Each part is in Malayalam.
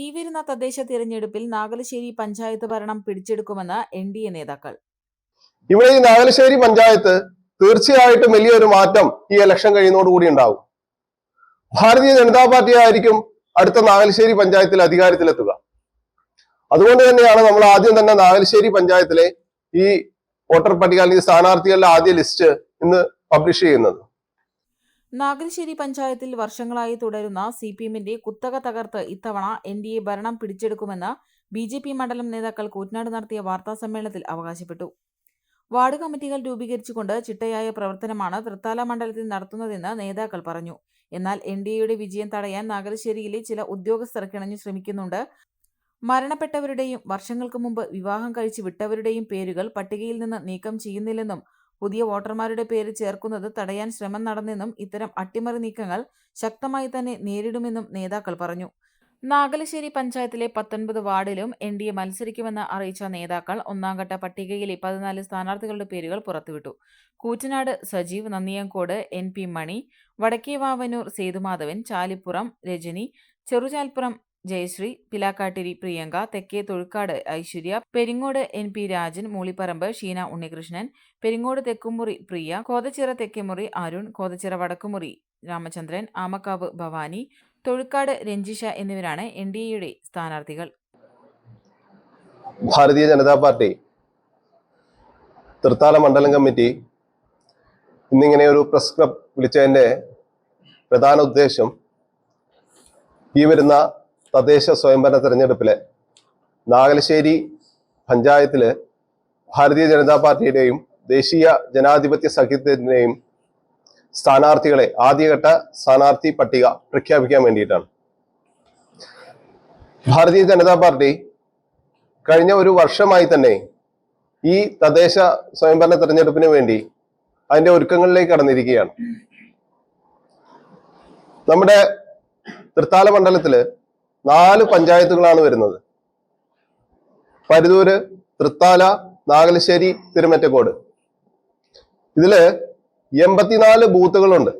ഈ വരുന്ന തദ്ദേശ തിരഞ്ഞെടുപ്പിൽ നാഗലശ്ശേരി പഞ്ചായത്ത് ഭരണം പിടിച്ചെടുക്കുമെന്ന് എൻ ഡി എ നേതാക്കൾ. ഇവിടെ ഈ നാഗലശ്ശേരി പഞ്ചായത്ത് തീർച്ചയായിട്ടും വലിയൊരു മാറ്റം ഈ ഇലക്ഷൻ കഴിയുന്നതോടുകൂടി ഉണ്ടാവും. ഭാരതീയ ജനതാ പാർട്ടി ആയിരിക്കും അടുത്ത നാഗലശ്ശേരി പഞ്ചായത്തിൽ അധികാരത്തിലെത്തുക. അതുകൊണ്ട് തന്നെയാണ് നമ്മൾ ആദ്യം തന്നെ നാഗലശ്ശേരി പഞ്ചായത്തിലെ ഈ വോട്ടർ പട്ടിക അല്ലെങ്കിൽ സ്ഥാനാർത്ഥികളുടെ ആദ്യ ലിസ്റ്റ് ഇന്ന് പബ്ലിഷ് ചെയ്യുന്നത്. നാഗലശ്ശേരി പഞ്ചായത്തിൽ വർഷങ്ങളായി തുടരുന്ന സി പി എമ്മിന്റെ കുത്തക തകർത്ത് ഇത്തവണ എൻ ഡി എ ഭരണം പിടിച്ചെടുക്കുമെന്ന് ബി ജെ പി മണ്ഡലം നേതാക്കൾ കൂറ്റനാട് നടത്തിയ വാർത്താ സമ്മേളനത്തിൽ അവകാശപ്പെട്ടു. വാർഡ് കമ്മിറ്റികൾ രൂപീകരിച്ചുകൊണ്ട് ചിട്ടയായ പ്രവർത്തനമാണ് തൃത്താല മണ്ഡലത്തിൽ നടത്തുന്നതെന്ന് നേതാക്കൾ പറഞ്ഞു. എന്നാൽ എൻ ഡി എയുടെ വിജയം തടയാൻ നാഗലശ്ശേരിയിലെ ചില ഉദ്യോഗസ്ഥർ കിണഞ്ഞു ശ്രമിക്കുന്നുണ്ട്. മരണപ്പെട്ടവരുടെയും വർഷങ്ങൾക്ക് മുമ്പ് വിവാഹം കഴിച്ച് വിട്ടവരുടെയും പേരുകൾ പട്ടികയിൽ നിന്ന് നീക്കം ചെയ്യുന്നില്ലെന്നും പുതിയ വോട്ടർമാരുടെ പേര് ചേർക്കുന്നത് തടയാൻ ശ്രമം നടന്നെന്നും ഇത്തരം അട്ടിമറി നീക്കങ്ങൾ ശക്തമായി തന്നെ നേരിടുമെന്നും നേതാക്കൾ പറഞ്ഞു. നാഗലശ്ശേരി പഞ്ചായത്തിലെ പത്തൊൻപത് വാർഡിലും എൻ ഡി എ മത്സരിക്കുമെന്ന് അറിയിച്ച നേതാക്കൾ ഒന്നാംഘട്ട പട്ടികയിലെ പതിനാല് സ്ഥാനാർത്ഥികളുടെ പേരുകൾ പുറത്തുവിട്ടു. Koottanad Sajeev Nandiyankode N P Mani Vadakkevavanoor Sethumadhavan Chalippuram Rajani Cheruchalppuram Jayasree Pilakkattiri Priyanka Thekke Thozhukkad Aishwarya Peringode N P Rajan Moolipparamb Sheena Unnikrishnan Peringode Thekkumuri Priya Kothachira Thekkemuri Arun Kothachira Vadakkumuri Ramachandran Amakkavu Bhavani Thozhukkad Ranjisha എന്നിവരാണ് എൻ ഡി എയുടെ സ്ഥാനാർത്ഥികൾ. ഭാരതീയ ജനതാ പാർട്ടി തൃത്താല മണ്ഡലം കമ്മിറ്റി ഇന്നിങ്ങനെ ഒരു പ്രസ് ക്ലബ് വിളിച്ചതിന്റെ പ്രധാന ഉദ്ദേശം ഈ വരുന്ന തദ്ദേശ സ്വയംഭരണ തെരഞ്ഞെടുപ്പിലെ നാഗലശ്ശേരി പഞ്ചായത്തിൽ ഭാരതീയ ജനതാ പാർട്ടിയുടെയും ദേശീയ ജനാധിപത്യ സഖ്യത്തിന്റെയും സ്ഥാനാർത്ഥികളെ ആദ്യഘട്ട സ്ഥാനാർത്ഥി പട്ടിക പ്രഖ്യാപിക്കാൻ വേണ്ടിയിട്ടാണ്. ഭാരതീയ ജനതാ പാർട്ടി കഴിഞ്ഞ ഒരു വർഷമായി തന്നെ ഈ തദ്ദേശ സ്വയംഭരണ തെരഞ്ഞെടുപ്പിന് വേണ്ടി അതിന്റെ ഒരുക്കങ്ങളിലേക്ക് കടന്നിരിക്കുകയാണ്. നമ്മുടെ തൃത്താല മണ്ഡലത്തിൽ നാല് പഞ്ചായത്തുകളാണ് വരുന്നത്. പരുതൂര് തൃത്താല നാഗലശ്ശേരി തിരുമറ്റക്കോട്. ഇതിൽ എൺപത്തിനാല് ബൂത്തുകളുണ്ട്.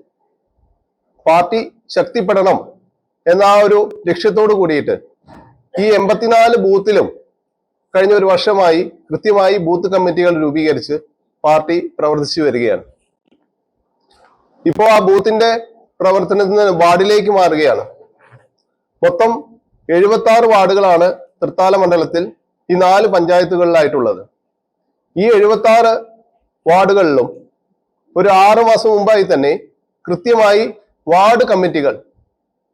പാർട്ടി ശക്തിപ്പെടണം എന്ന ആ ഒരു ലക്ഷ്യത്തോട് കൂടിയിട്ട് ഈ എൺപത്തിനാല് ബൂത്തിലും കഴിഞ്ഞ ഒരു വർഷമായി കൃത്യമായി ബൂത്ത് കമ്മിറ്റികൾ രൂപീകരിച്ച് പാർട്ടി പ്രവർത്തിച്ചു വരികയാണ്. ഇപ്പോൾ ആ ബൂത്തിന്റെ പ്രവർത്തനത്തിന് വാർഡിലേക്ക് മാറുകയാണ്. മൊത്തം എഴുപത്തി ആറ് വാർഡുകളാണ് തൃത്താല മണ്ഡലത്തിൽ ഈ നാല് പഞ്ചായത്തുകളിലായിട്ടുള്ളത്. ഈ എഴുപത്തി ആറ് വാർഡുകളിലും ഒരു ആറു മാസം മുമ്പായി തന്നെ കൃത്യമായി വാർഡ് കമ്മിറ്റികൾ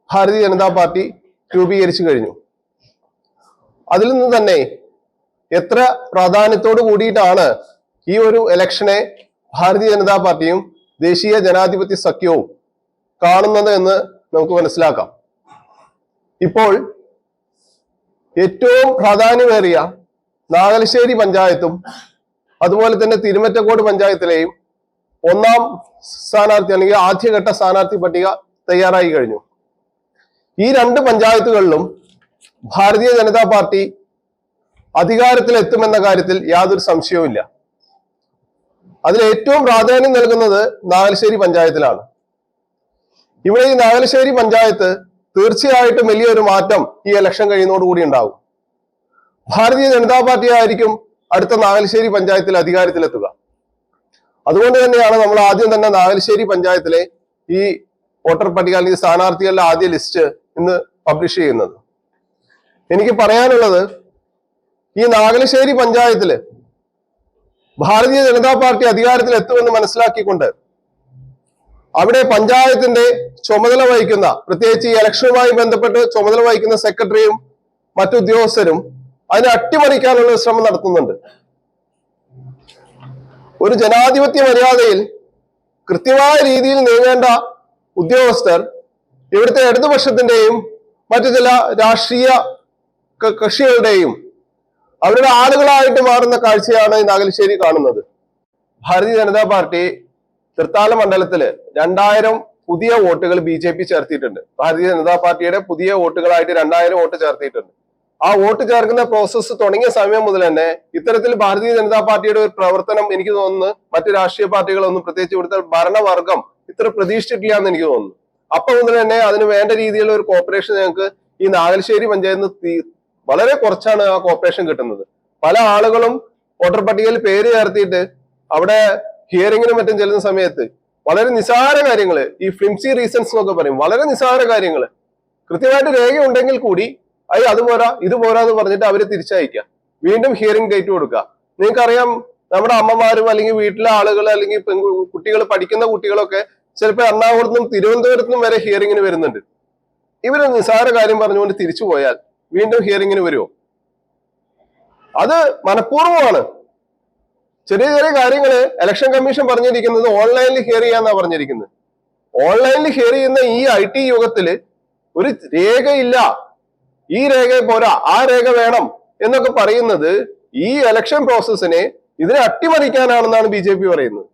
ഭാരതീയ ജനതാ പാർട്ടി രൂപീകരിച്ചു കഴിഞ്ഞു. അതിൽ നിന്ന് തന്നെ എത്ര പ്രാധാന്യത്തോട് കൂടിയിട്ടാണ് ഈ ഒരു ഇലക്ഷനെ ഭാരതീയ ജനതാ പാർട്ടിയും ദേശീയ ജനാധിപത്യ സഖ്യവും കാണുന്നത് എന്ന് നമുക്ക് മനസ്സിലാക്കാം. ഇപ്പോൾ ഏറ്റവും പ്രാധാന്യമേറിയ നാഗലശ്ശേരി പഞ്ചായത്തും അതുപോലെ തന്നെ തിരുമറ്റക്കോട് പഞ്ചായത്തിലെയും ഒന്നാം സ്ഥാനാർത്ഥി അല്ലെങ്കിൽ ആദ്യഘട്ട സ്ഥാനാർത്ഥി പട്ടിക തയ്യാറായി കഴിഞ്ഞു. ഈ രണ്ട് പഞ്ചായത്തുകളിലും ഭാരതീയ ജനതാ പാർട്ടി അധികാരത്തിലെത്തുമെന്ന കാര്യത്തിൽ യാതൊരു സംശയവുമില്ല. അതിൽ ഏറ്റവും പ്രാധാന്യം നൽകുന്നത് നാഗലശ്ശേരി പഞ്ചായത്തിലാണ്. ഇവിടെ ഈ നാഗലശ്ശേരി പഞ്ചായത്ത് തീർച്ചയായിട്ടും വലിയൊരു മാറ്റം ഈ ഇലക്ഷൻ കഴിയുന്നതോടുകൂടി ഉണ്ടാവും ഭാരതീയ ജനതാ പാർട്ടി ആയിരിക്കും അടുത്ത നാഗലശ്ശേരി പഞ്ചായത്തിൽ അധികാരത്തിലെത്തുക. അതുകൊണ്ട് തന്നെയാണ് നമ്മൾ ആദ്യം തന്നെ നാഗലശ്ശേരി പഞ്ചായത്തിലെ ഈ വോട്ടർ പട്ടിക അല്ലെങ്കിൽ സ്ഥാനാർത്ഥികളുടെ ആദ്യ ലിസ്റ്റ് ഇന്ന് പബ്ലിഷ് ചെയ്യുന്നത്. എനിക്ക് പറയാനുള്ളത് ഈ നാഗലശ്ശേരി പഞ്ചായത്തിൽ ഭാരതീയ ജനതാ പാർട്ടി അധികാരത്തിൽ എത്തുമെന്ന് മനസ്സിലാക്കിക്കൊണ്ട് അവിടെ പഞ്ചായത്തിന്റെ ചുമതല വഹിക്കുന്ന പ്രത്യേകിച്ച് ഈ ഇലക്ഷനുമായി ബന്ധപ്പെട്ട് ചുമതല വഹിക്കുന്ന സെക്രട്ടറിയും മറ്റു ഉദ്യോഗസ്ഥരും അതിനെ അട്ടിമറിക്കാനുള്ള ശ്രമം നടത്തുന്നുണ്ട്. ഒരു ജനാധിപത്യ മര്യാദയിൽ കൃത്യമായ രീതിയിൽ നീങ്ങേണ്ട ഉദ്യോഗസ്ഥർ ഇവിടുത്തെ ഇടതുപക്ഷത്തിന്റെയും മറ്റു ചില രാഷ്ട്രീയ കക്ഷികളുടെയും അവരുടെ ആളുകളായിട്ട് മാറുന്ന കാഴ്ചയാണ് നാഗലശ്ശേരി കാണുന്നത്. ഭാരതീയ ജനതാ പാർട്ടി തൃത്താല മണ്ഡലത്തിൽ രണ്ടായിരം പുതിയ വോട്ടുകൾ B J P ചേർത്തിയിട്ടുണ്ട്. Bharatiya Janata പാർട്ടിയുടെ പുതിയ വോട്ടുകളായിട്ട് രണ്ടായിരം വോട്ട് ചേർത്തിയിട്ടുണ്ട്. ആ വോട്ട് ചേർക്കുന്ന പ്രോസസ്സ് തുടങ്ങിയ സമയം മുതൽ തന്നെ ഇത്തരത്തിൽ ഭാരതീയ ജനതാ പാർട്ടിയുടെ ഒരു പ്രവർത്തനം എനിക്ക് തോന്നുന്നു മറ്റു രാഷ്ട്രീയ പാർട്ടികളൊന്നും പ്രത്യേകിച്ച് ഇവിടുത്തെ ഭരണവർഗം ഇത്ര പ്രതീക്ഷിച്ചിട്ടില്ല എന്ന് എനിക്ക് തോന്നുന്നു. അപ്പൊ മുതൽ തന്നെ അതിന് വേണ്ട രീതിയിലുള്ള ഒരു കോപ്പറേഷൻ ഞങ്ങൾക്ക് ഈ നാഗലശ്ശേരി പഞ്ചായത്ത് വളരെ കുറച്ചാണ് ആ കോർപ്പറേഷൻ കിട്ടുന്നത്. പല ആളുകളും വോട്ടർ പട്ടികയിൽ പേര് ചേർത്തിയിട്ട് അവിടെ ഹിയറിങ്ങിനും മറ്റും ചെല്ലുന്ന സമയത്ത് വളരെ നിസാര കാര്യങ്ങൾ ഈ ഫ്ലിംസി റീസൺസ് എന്നൊക്കെ പറയും. വളരെ നിസാര കാര്യങ്ങൾ കൃത്യമായിട്ട് രേഖ ഉണ്ടെങ്കിൽ കൂടി അയ്യ അത് പോരാ ഇത് പോരാ എന്ന് പറഞ്ഞിട്ട് അവരെ തിരിച്ചയക്കുക വീണ്ടും ഹിയറിംഗ് ഡേറ്റ് കൊടുക്കുക നിങ്ങൾക്കറിയാം നമ്മുടെ അമ്മമാരും അല്ലെങ്കിൽ വീട്ടിലെ ആളുകൾ അല്ലെങ്കിൽ കുട്ടികൾ പഠിക്കുന്ന കുട്ടികളൊക്കെ ചിലപ്പോൾ എറണാകുളത്തും തിരുവനന്തപുരത്തും വരെ ഹിയറിങ്ങിന് വരുന്നുണ്ട്. ഇവർ നിസാര കാര്യം പറഞ്ഞുകൊണ്ട് തിരിച്ചു പോയാൽ വീണ്ടും ഹിയറിങ്ങിന് വരുമോ അത് മനഃപൂർവമാണ്. ചെറിയ ചെറിയ കാര്യങ്ങൾ ഇലക്ഷൻ കമ്മീഷൻ പറഞ്ഞിരിക്കുന്നത് ഓൺലൈനിൽ ഹിയർ ചെയ്യാന്നാ പറഞ്ഞിരിക്കുന്നത് ഓൺലൈനിൽ ഹിയർ ചെയ്യുന്ന ഈ ഐ ടി യുഗത്തിൽ ഒരു രേഖയില്ല. ഈ രേഖ പോരാ ആ രേഖ വേണം എന്നൊക്കെ പറയുന്നത് ഈ ഇലക്ഷൻ പ്രോസസ്സിനെ ഇതിനെ അട്ടിമറിക്കാനാണെന്നാണ് ബി ജെ പി പറയുന്നത്.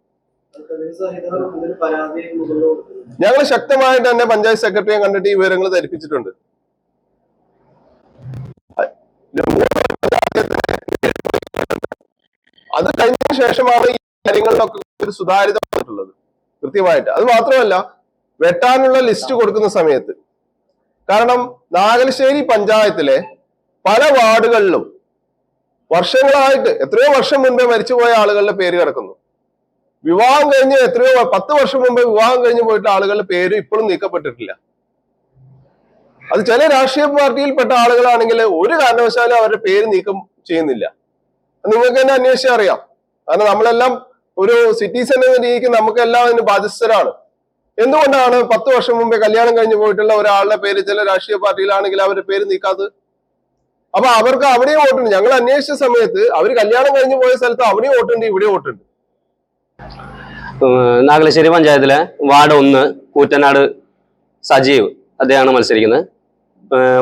ഞങ്ങൾ ശക്തമായിട്ട് തന്നെ പഞ്ചായത്ത് സെക്രട്ടറിയെ കണ്ടിട്ട് ഈ വിവരങ്ങൾ ധരിപ്പിച്ചിട്ടുണ്ട്. അത് കഴിഞ്ഞതിന് ശേഷമാണ് ഈ കാര്യങ്ങളിലൊക്കെ ഒരു സുതാര്യത വന്നിട്ടുള്ളത്. കൃത്യമായിട്ട്. അത് മാത്രമല്ല വെട്ടാനുള്ള ലിസ്റ്റ് കൊടുക്കുന്ന സമയത്ത്. കാരണം നാഗലശ്ശേരി പഞ്ചായത്തിലെ പല വാർഡുകളിലും വർഷങ്ങളായിട്ട് എത്രയോ വർഷം മുൻപേ മരിച്ചുപോയ ആളുകളുടെ പേര് കിടക്കുന്നു. വിവാഹം കഴിഞ്ഞ് എത്രയോ പത്ത് വർഷം മുമ്പേ വിവാഹം കഴിഞ്ഞ് പോയിട്ട് ആളുകളുടെ പേര് ഇപ്പോഴും നീക്കപ്പെട്ടിട്ടില്ല. അത് ചില രാഷ്ട്രീയ പാർട്ടിയിൽപ്പെട്ട ആളുകളാണെങ്കിൽ ഒരു കാരണവശാലും അവരുടെ പേര് നീക്കം ചെയ്യുന്നില്ല. നിങ്ങൾക്ക് തന്നെ അന്വേഷിച്ചാൽ അറിയാം. കാരണം നമ്മളെല്ലാം ഒരു സിറ്റിസൺ എന്ന രീതിക്ക് നമുക്കെല്ലാം അതിന് ബാധ്യസ്ഥരാണ്. എന്തുകൊണ്ടാണ് പത്ത് വർഷം മുമ്പേ കല്യാണം കഴിഞ്ഞ് പോയിട്ടുള്ള ഒരാളുടെ പേര് ചില രാഷ്ട്രീയ പാർട്ടിയിലാണെങ്കിൽ അവരുടെ പേര് നീക്കാത്തത്? അപ്പൊ അവർക്ക് അവിടെയും വോട്ടുണ്ട്. ഞങ്ങൾ അന്വേഷിച്ച സമയത്ത് അവർ കല്യാണം കഴിഞ്ഞ് പോയ സ്ഥലത്ത് അവിടെയും വോട്ടുണ്ട് ഇവിടെ വോട്ടുണ്ട്. നാഗലശ്ശേരി പഞ്ചായത്തിലെ വാർഡ് ഒന്ന് കൂറ്റനാട് സജീവ് അദ്ദേഹമാണ് മത്സരിക്കുന്നത്.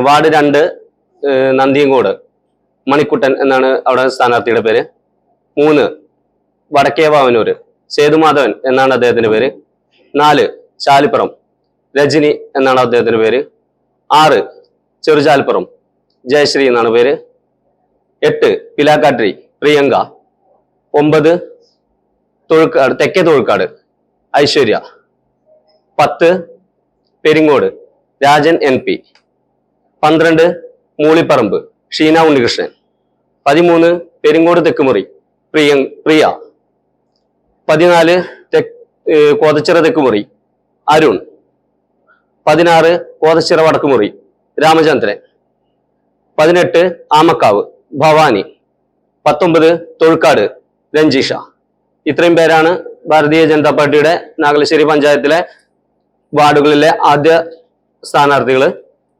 വാർഡ് രണ്ട് നന്ദിയങ്കോട് മണിക്കുട്ടൻ എന്നാണ് അവിടെ സ്ഥാനാർത്ഥിയുടെ പേര്. മൂന്ന് വടക്കേ വാവനൂര് സേതുമാധവൻ എന്നാണ് അദ്ദേഹത്തിന്റെ പേര്. നാല് ചാലിപ്പുറം രജനി എന്നാണ് അദ്ദേഹത്തിന്റെ പേര്. ആറ് ചെറുചാലിപ്പുറം. ജയശ്രീ എന്നാണ് പേര്. എട്ട് പിലാക്കാട്രി പ്രിയങ്ക. ഒമ്പത് തൊഴുക്കാട് തെക്കേ തൊഴുക്കാട് ഐശ്വര്യ. പത്ത് പെരിങ്ങോട് രാജൻ എൻ പി. പന്ത്രണ്ട് മൂളിപ്പറമ്പ് ഷീന ഉണ്ണികൃഷ്ണൻ. പതിമൂന്ന് പെരിങ്ങോട് തെക്കുമുറി പ്രിയ പ്രിയ. പതിനാല് കോതച്ചിറ തെക്കുമുറി അരുൺ. പതിനാറ് കോതച്ചിറ വടക്കുമുറി രാമചന്ദ്രൻ. പതിനെട്ട് ആമക്കാവ് ഭവാനി. പത്തൊമ്പത് തൊഴുക്കാട് രഞ്ജീഷ. ഇത്രയും പേരാണ് ഭാരതീയ ജനതാ പാർട്ടിയുടെ നാഗലശ്ശേരി പഞ്ചായത്തിലെ വാർഡുകളിലെ ആദ്യ സ്ഥാനാർത്ഥികൾ.